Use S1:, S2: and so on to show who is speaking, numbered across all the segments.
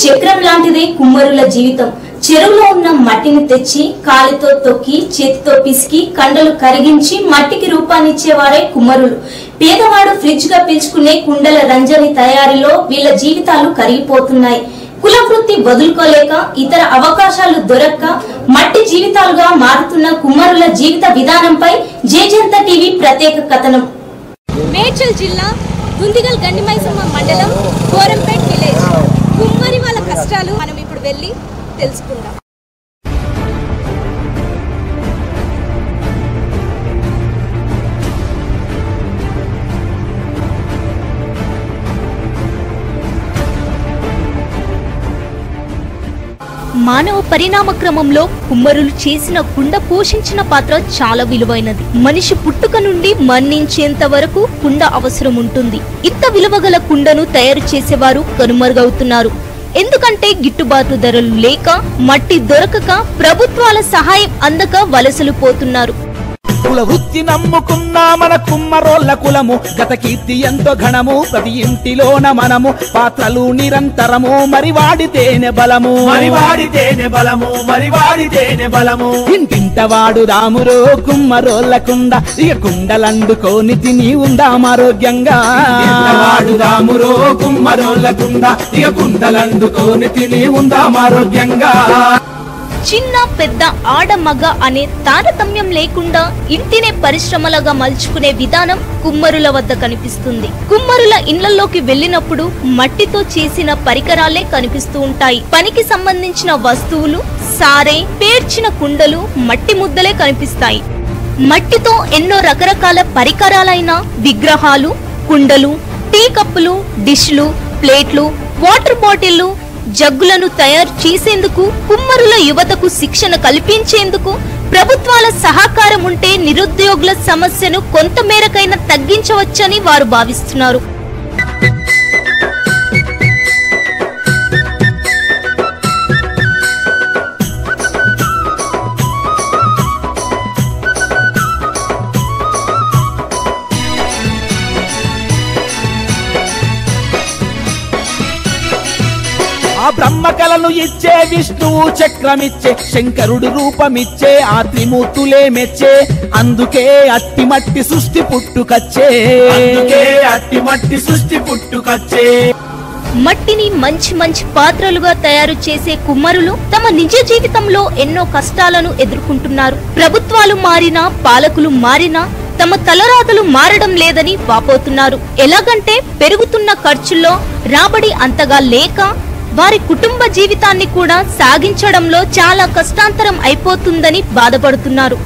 S1: చక్రం లాంటిదే కుమ్మరుల జీవితం. చెరువులో ఉన్న మట్టిని తెచ్చి కాలితో తొక్కి చేతితో పిసికి కండలు కరిగించి మట్టికి రూపాన్నిచ్చేవారే కుమ్మరులు. పేదవాడు ఫ్రిడ్జ్గా పిలుచుకునే కుండల రంజని తయారీలో వీళ్ళ జీవితాలు కరిగిపోతున్నాయి. కుల వృత్తి వదులుకోలేక ఇతర అవకాశాలు దొరక్క మట్టి జీవితాలుగా మారుతున్న కుమ్మరుల జీవిత విధానంపై జేజంత టీవీ ప్రత్యేక కథనం.
S2: మేడ్చల్ జిల్లా దుందిగల్ గండిమైసమ్మ మండలం కోరంపేట్ విలేజ్. ఎవరి వాళ్ళ కష్టాలు మనం ఇప్పుడు వెళ్ళి తెలుసుకుందాం.
S3: మానవ పరిణామ క్రమంలో కుమ్మరులు చేసిన కుండ పోషించిన పాత్ర చాలా విలువైనది. మనిషి పుట్టుక నుండి మరణించేంత వరకు కుండ అవసరం ఉంటుంది. ఇంత విలువగల కుండను తయారు చేసేవారు కనుమరుగవుతున్నారు. ఎందుకంటే గిట్టుబాటు ధరలు లేక మట్టి దొరకక ప్రభుత్వాల సహాయం అందక వలసలు పోతున్నారు.
S4: కుల వృత్తి నమ్ముకున్న మన కుమ్మరోళ్ళ కులము. గత కీర్తి ఎంతో ఘనము ప్రతి ఇంటిలోన మనము. పాత్రలు నిరంతరము మరి వాడితేనే బలము.
S5: మరి వాడితేనే బలము మరి వాడితేనే బలము.
S4: ఇంటింట వాడు రామురో కుమ్మరోళ్ళ కుండ. ఇక కుండలందుకోని తిని ఉందాం ఆరోగ్యంగా.
S5: వాడు రామురో కుమ్మరోళ్ళకుండ ఇక కుండలందుకోని తిని ఉందాం ఆరోగ్యంగా.
S3: చిన్న పెద్ద ఆడ మగ అనే తారతమ్యం లేకుండా ఇంటినే పరిశ్రమలుగా మలుచుకునే విధానం కుమ్మరుల వద్ద కనిపిస్తుంది. కుమ్మరుల ఇళ్ళలోకి వెళ్ళినప్పుడు మట్టితో చేసిన పరికరాలే కనిపిస్తూ ఉంటాయి. పనికి సంబంధించిన వస్తువులు సారే పేర్చిన కుండలు మట్టి ముద్దలే కనిపిస్తాయి. మట్టితో ఎన్నో రకరకాల పరికరాలైన విగ్రహాలు కుండలు టీ కప్పులు డిష్లు ప్లేట్లు వాటర్ బాటిళ్ళు జగ్గులను తయారు చేసేందుకు కుమ్మరుల యువతకు శిక్షణ కల్పించేందుకు ప్రభుత్వాల సహకారం ఉంటే నిరుద్యోగుల సమస్యను కొంతమేరకైనా తగ్గించవచ్చని వారు భావిస్తున్నారు.
S4: ఆ బ్రహ్మ కళను ఇచ్చే విష్ణువు చక్రమిచ్చే శంకరుడు రూపమిచ్చే ఆ త్రిమూర్తులే మెచ్చే అందుకే అట్టి మట్టి సృష్టి పుట్టుకచ్చే.
S5: అందుకే అట్టి మట్టి సృష్టి పుట్టుకచ్చే.
S3: మట్టిని మంచి మంచి పాత్రలుగా తయారు చేసే కుమ్మరులు తమ నిజ జీవితంలో ఎన్నో కష్టాలను ఎదుర్కొంటున్నారు. ప్రభుత్వాలు మారినా పాలకులు మారినా తమ తలరాతలు మారడం లేదని వాపోతున్నారు. ఎలాగంటే పెరుగుతున్న ఖర్చుల్లో రాబడి అంతగా లేక వారి కుటుంబ జీవితాన్ని కూడా సాగించడంలో చాలా కష్టాంతరం అయిపోతుందని బాధపడుతున్నారు.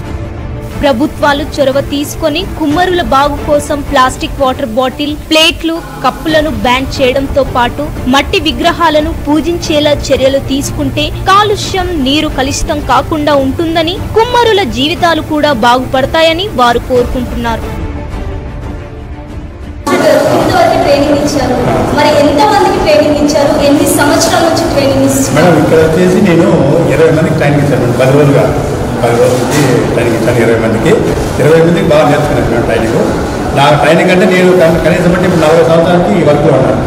S3: ప్రభుత్వాలు చొరవ తీసుకొని కుమ్మరుల బాగు కోసం ప్లాస్టిక్ వాటర్ బాటిల్ ప్లేట్లు కప్పులను బ్యాన్ చేయడంతో పాటు మట్టి విగ్రహాలను పూజించేలా చర్యలు తీసుకుంటే కాలుష్యం నీరు కలుషితం కాకుండా ఉంటుందని కుమ్మరుల జీవితాలు కూడా బాగుపడతాయని వారు కోరుకుంటున్నారు.
S1: ట్రైనింగ్ ఇచ్చారు. మరి ఎంత మందికి ట్రైనింగ్ ఇచ్చారు? ఎన్ని సంవత్సరాల నుంచి ట్రైనింగ్
S6: మేడం ఇక్కడ వచ్చేసి నేను ఇరవై మందికి ట్రైనింగ్ ఇచ్చాను మేడం. పది రోజులుగా పది రోజుల నుంచి ట్రైనింగ్ ఇచ్చాను ఇరవై మందికి. ఇరవై మందికి బాగా నేర్చుకున్నాను మేడం ట్రైనింగ్. నా ట్రైనింగ్ అంటే నేను కనీసం బట్టి ఇప్పుడు నలభై సంవత్సరాలకి ఈ వర్క్లో ఉన్నాను.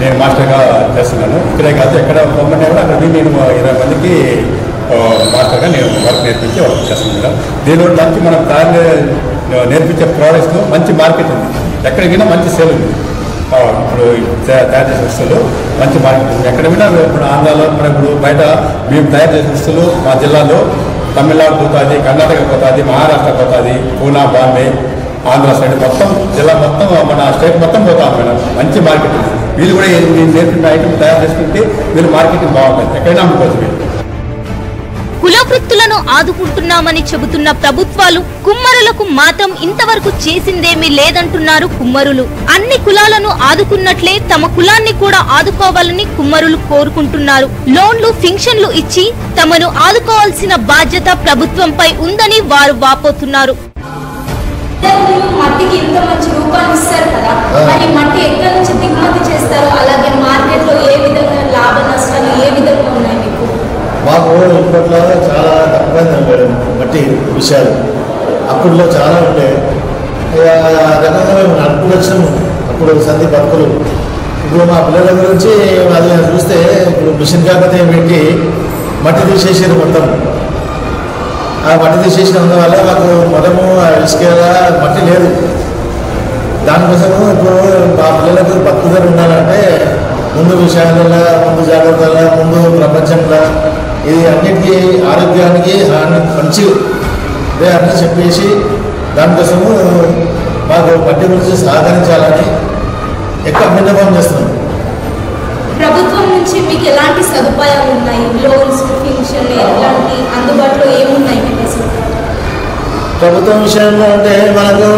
S6: నేను మాస్టర్గా చేస్తున్నాను. ఇక్కడే కాదు ఎక్కడ పొమ్మన్నా కూడా అక్కడ నేను ఇరవై మందికి మాస్టర్గా నేను వర్క్ నేర్పించి వర్క్ చేస్తున్నాను మేడం. దీనిలో మంచి మనం తయారు నేర్పించే ప్రోడక్ట్స్ మంచి మార్కెట్ ఉంది. ఎక్కడికైనా మంచి సేల్ ఉంది. ఇప్పుడు తయారు చేసే వస్తువులు మంచి మార్కెట్ ఉంది. ఎక్కడ వినా ఇప్పుడు ఆంధ్రాలో మన ఇప్పుడు బయట మేము తయారు చేసే వస్తువులు మా జిల్లాలో తమిళనాడు పోతుంది కర్ణాటక పోతుంది మహారాష్ట్ర పోతుంది పూనా బాంబే ఆంధ్ర సైడ్ మొత్తం జిల్లా మొత్తం మన స్టేట్ మొత్తం పోతాం మేడం. మంచి మార్కెట్ ఉంది. వీళ్ళు కూడా నేను నేర్పిన ఐటమ్ తయారు చేసుకుంటే వీళ్ళు మార్కెటింగ్ బాగుంటుంది. ఎక్కడైనా అమ్ముకోవచ్చు మీరు.
S3: కుల వృత్తులను ఆదుకుంటున్నామని చెబుతున్న ప్రభుత్వాలు కుమ్మరులకు మాత్రం ఇంతవరకు చేసిందేమీ లేదంటున్నారు కుమ్మరులు. అన్ని కులాలను ఆదుకున్నట్లే తమ కులాన్ని కూడా ఆదుకోవాలని కుమ్మరులు కోరుకుంటున్నారు. లోన్లు ఫింక్షన్లు ఇచ్చి తమను ఆదుకోవాల్సిన బాధ్యత ప్రభుత్వంపై ఉందని వారు వాపోతున్నారు.
S1: మట్టికి ఇంత మంచి రూపాన్ని ఇస్తారు కదా మరి మట్టి ఎక్కడి నుంచి దిగుమతి చేస్తారు అలాగే మాకు
S7: ఇప్పట్లో చాలా తక్కువైంది మేడం బట్టి విషయాలు. అప్పుడులో చాలా ఉంటాయి ఇక ఆ రకంగా మేము నడుపుకు వచ్చినాము. అప్పుడు సంధి బతుకులు. ఇప్పుడు మా పిల్లల గురించి అది చూస్తే ఇప్పుడు మిషన్ కాకపోతే పెట్టి మట్టి తీసేసారు మొత్తం. ఆ మట్టి తీసేసిన వల్ల మాకు మొదము ఆ మట్టి లేదు. దానికోసము ఇప్పుడు మా పిల్లలకు భక్తులు ఉండాలంటే ముందు విషయాలలో ముందు జాగ్రత్తల ముందు ప్రపంచంలో ఇది అన్నిటికీ ఆరోగ్యానికి మంచి అన్నీ చెప్పేసి దానికోసము మాకు మట్టి గురించి సహకరించాలని ఎక్కువ విన్నపం చేస్తున్నాం
S1: ప్రభుత్వం నుంచి మీకు ఎలాంటి సదుపాయాలు ఉన్నాయి? లోన్స్ పెన్షన్ ఎలాంటి అందుబాటులో ఏమున్నాయి
S7: ప్రభుత్వం విషయంలో అంటే మనకు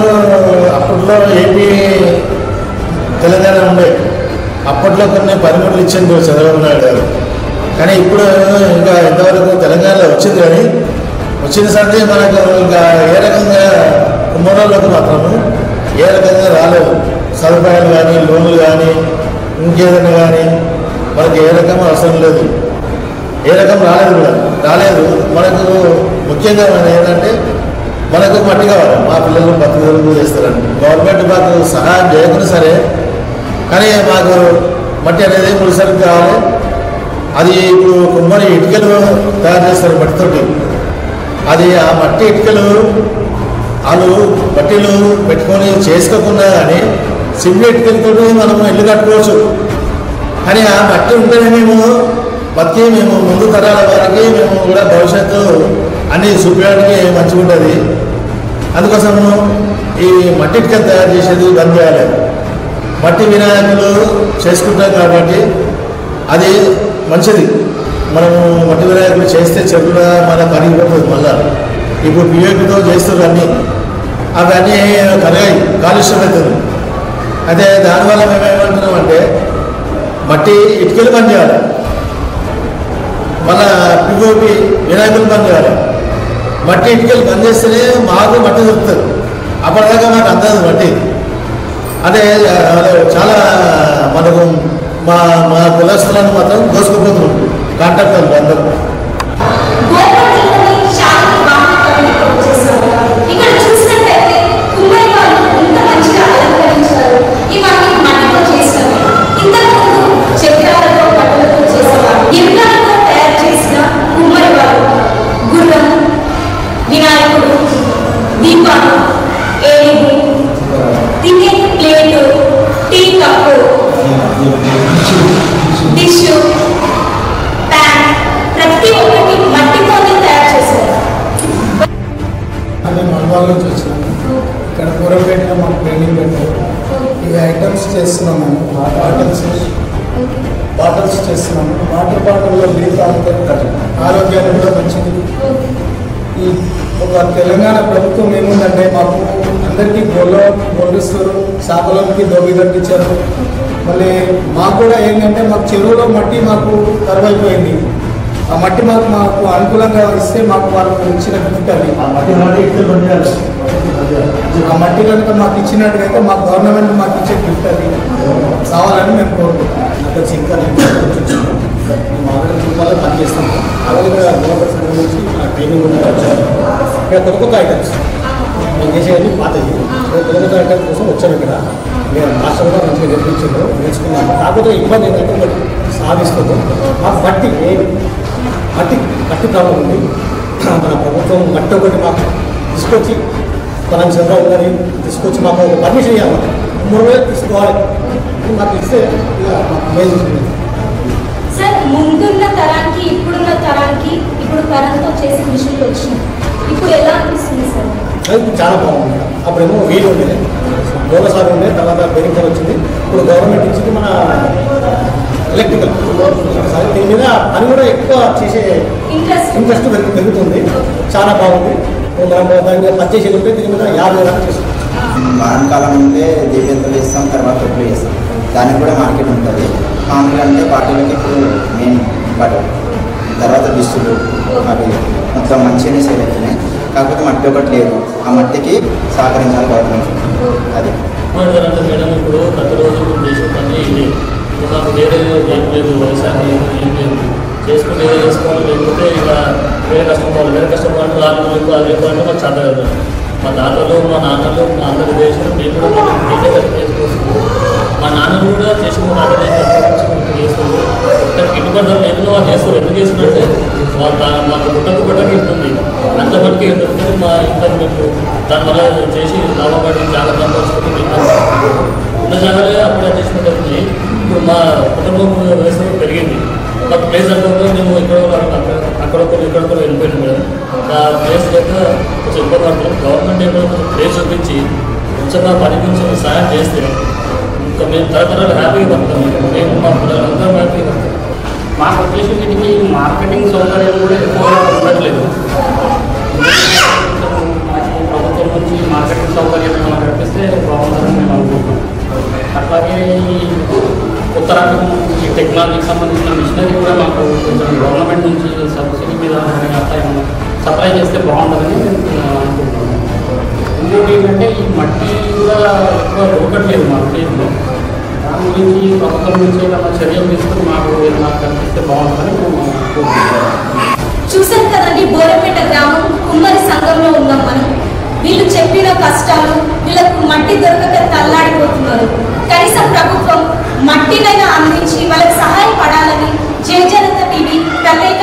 S7: అప్పట్లో ఏపీ తెలంగాణ ఉండే. అప్పట్లో కొన్ని పనిముట్లు ఇచ్చింది చంద్రబాబు నాయుడు గారు. కానీ ఇప్పుడు ఇంకా ఇంతవరకు తెలంగాణలో వచ్చింది కానీ వచ్చిన సంగతి మనకు ఇంకా ఏ రకంగా కుమ్మరోళ్ళకు మాత్రము ఏ రకంగా రాలేదు. సదుపాయాలు కానీ లోన్లు కానీ ఇంకేదైనా కానీ మనకి ఏ రకం అవసరం లేదు. ఏ రకం రాలేదు కూడా. రాలేదు. మనకు ముఖ్యంగా ఏంటంటే మనకు మట్టి కావాలి. మా పిల్లలు బతుకుదలు చేస్తారండి గవర్నమెంట్ మాకు సహాయం చేయకుండా సరే కానీ మాకు మట్టి అనేది ముడిసరికి కావాలి. అది ఇప్పుడు కుమ్మరి ఇటుకలు తయారు చేస్తారు మట్టితోటి. అది ఆ మట్టి ఇటుకలు వాళ్ళు మట్టిలు పెట్టుకొని చేసుకోకుండా కానీ సిమెంట్ ఇటుకలతో మనం ఇల్లు కట్టుకోవచ్చు. కానీ ఆ మట్టి ఉంటేనే మేము బతికి మేము ముందు తరాల వారికి మేము కూడా భవిష్యత్తు అన్ని చూపించడానికి మంచిగా ఉంటుంది అందుకోసము ఈ మట్టి ఇటుకలు తయారు చేసేది బంద్ చేయాలి. మట్టి వినాయకులు చేసుకుంటాం కాబట్టి అది మంచిది. మనము మట్టి వినాయకులు చేస్తే చెరువుల మన కరిగిపోతుంది మళ్ళా. ఇప్పుడు బియ్యంతో చేస్తారు అన్నీ. అవన్నీ కరిగాయి కాలుష్యం అవుతుంది అదే దానివల్ల మేము ఏమంటున్నామంటే మట్టి ఇటుకలు పని చేయాలి. మళ్ళా పిఓపి వినాయకులు పని చేయాలి. మట్టి ఇటుకలు పని చేస్తేనే మాకు మట్టి దొరుకుతుంది. అప్పటిదాకా మాకు అందదు మట్టి. అదే అదే చాలా మనకు మా మా కులస్తులను మాత్రం కోసుకుపోతున్నాం కాంటాక్ట్ అందరూ.
S8: అదే నుంచి వచ్చినాము ఇక్కడ కూరపేటలో మాకు ట్రైనింగ్ పెట్టారు. ఈ ఐటమ్స్ చేస్తున్నాము బాటిల్స్ బాటిల్స్ చేస్తున్నాము వాటర్ బాటిల్లో నీళ్ళు తాగితే ఆరోగ్యానికి కూడా మంచిది. ఈ ఒక తెలంగాణ ప్రభుత్వం ఏముందంటే మాకు అందరికీ గొల్ల గొల్లిస్తారు చేపలకి దోబి కట్టించారు. మళ్ళీ మాకు కూడా ఏంటంటే మాకు చెరువులో మట్టి మాకు కరువైపోయింది. ఆ మట్టి మాకు మాకు అనుకూలంగా ఇస్తే మాకు వాళ్ళకు ఇచ్చిన గిఫ్ట్ అది.
S7: ఆ మట్టి
S8: ఆ కనుక మాకు ఇచ్చినట్టుగైతే మాకు గవర్నమెంట్ మాకు ఇచ్చే గిఫ్ట్ అది. కావాలని మేము కోరుకుంటున్నాం.
S7: అక్కడ ఇంకా
S8: వల్ల పనిచేస్తాం అలాగే గవర్నమెంట్ సంబంధించి ఆ ట్రైనింగ్ ఇక్కడ కొత్త కొత్త ఐటమ్స్. మేము చేసేది పాతది కొత్త ఐటమ్స్ కోసం వచ్చాము ఇక్కడ. మాస్టర్ కూడా మంచిగా నేర్పించారు. నేర్చుకున్నాము. కాకపోతే ఇబ్బంది ఏంటంటే మరి సాధిస్తుంది మాకు మట్టి ప్రాబ్లం ఉంది మన ప్రభుత్వం మట్టి ఒకటి మాకు తీసుకొచ్చి మనం చంద్రబాబు గారి తీసుకొచ్చి మాకు ఒక పర్మిషన్ ఇవ్వాలి. మూడు వేలు తీసుకోవాలి. మాకు ఇస్తే.
S1: సార్ ముందున్న తరానికి ఇప్పుడున్న తరానికి ఇప్పుడు కరెంట్తో చేసే మిషన్లు వచ్చినాయి. ఇప్పుడు ఎలా అనిపిస్తుంది సార్?
S8: అది చాలా బాగుంది. అప్పుడేమో వీలు ఉండేది. గోల సాగు ఉండే తర్వాత బెరింకర్ వచ్చింది. ఇప్పుడు గవర్నమెంట్ ఇచ్చింది మన సరే దీని మీద పని కూడా ఎక్కువ చేసే
S1: ఇంట్రెస్ట్
S8: ఇంట్రెస్ట్ పెరుగు- పెరుగుతుంది. చాలా బాగుంది. మనం దాని మీద పనిచేసేది ఉంటే దీని మీద యాభై దాకా చేస్తాం.
S9: వానాకాలం ఉంటే దీపెంతలు వేస్తాం తర్వాత ఎప్పుడు వేస్తాం దానికి కూడా మార్కెట్ ఉంటుంది. మామూలుగా అంటే పార్టీలకి ఇప్పుడు మెయిన్ ఇంపార్టెంట్ తర్వాత దుస్తులు అవి మొత్తం మంచిగానే సేల్ అవుతున్నాయి. కాకపోతే మట్టి ఒకటి లేదు. ఆ మట్టికి సహకరించాలి గవర్నమెంట్. అది.
S10: అంటే మేడం ఇప్పుడు ప్రతిరోజు దేశం పని ఇది వేరే ఏం లేదు వ్యవసాయం ఏం లేదు. చేసుకుంటే చేసుకోవాలి లేకపోతే ఇలా వేరే కష్టం వేరే కష్టం పోవాలంటే నాలుగు వేలు ఐదు అంటే మాకు చేత కాదు. మా తాతలు మా నాన్నలు మా అందరు దేశం మేము కూడా కష్టం చేసుకోవచ్చు మా నాన్న కూడా చేసిన చేస్తుంది ఇతనికి గిట్టుబాటు నేను వాళ్ళు చేస్తారు ఎందుకు చేస్తున్నారంటే వాళ్ళ మాకు గుట్టకు గుట్టకు ఇస్తుంది అంత మటుకు ఏంటంటే మా ఇద్దరు మేము దానివల్ల చేసి లాభపడి చాలా సంపాదించుకుంటూ తింటాం ఉన్న జాగ్రత్తగా అప్లై చేసుకుంటుంది మా కుటుంబం వ్యవస్థ పెరిగింది. ఒక ప్లేస్ అంటే మేము ఇక్కడ అక్కడ ఒకరు ఇక్కడ ఒకరు వెళ్ళిపోయినాం ఆ ప్లేస్ లేక కొంచెం ఇబ్బంది పడుతున్నాం గవర్నమెంట్ ఏదో కొంచెం ప్లేస్ చూపించి కొంచెం ఆ పని కొంచెం సహాయం చేస్తే ఇంకా మేము తరతరాలు హ్యాపీగా పడతాం మేము మా పిల్లలందరూ హ్యాపీగా పడతాం
S11: మాకు వచ్చేసి వీటికి మార్కెటింగ్ సౌకర్యం కూడా ఎక్కువగా ఉండట్లేదు. గురించి ప్రభుత్వం నుంచి ఏదైనా చర్యలు తీసుకుని మాకు ఏమైనా కనిపిస్తే బాగుంటుందని
S1: చూసాం కదండి బోరపేట గ్రామం కుమ్మరి సంఘంలో ఉన్నాం మనం. వీళ్ళు చెప్పిన కష్టాలు వీళ్ళకు మట్టి దొరకక తల్లాడిపోతున్నారు.
S3: కనీసం ప్రభుత్వం
S1: మట్టినైనా అందించి
S3: వాళ్ళకి సహాయపడాలని
S1: జయ జనత టీవీ
S3: ప్రత్యేక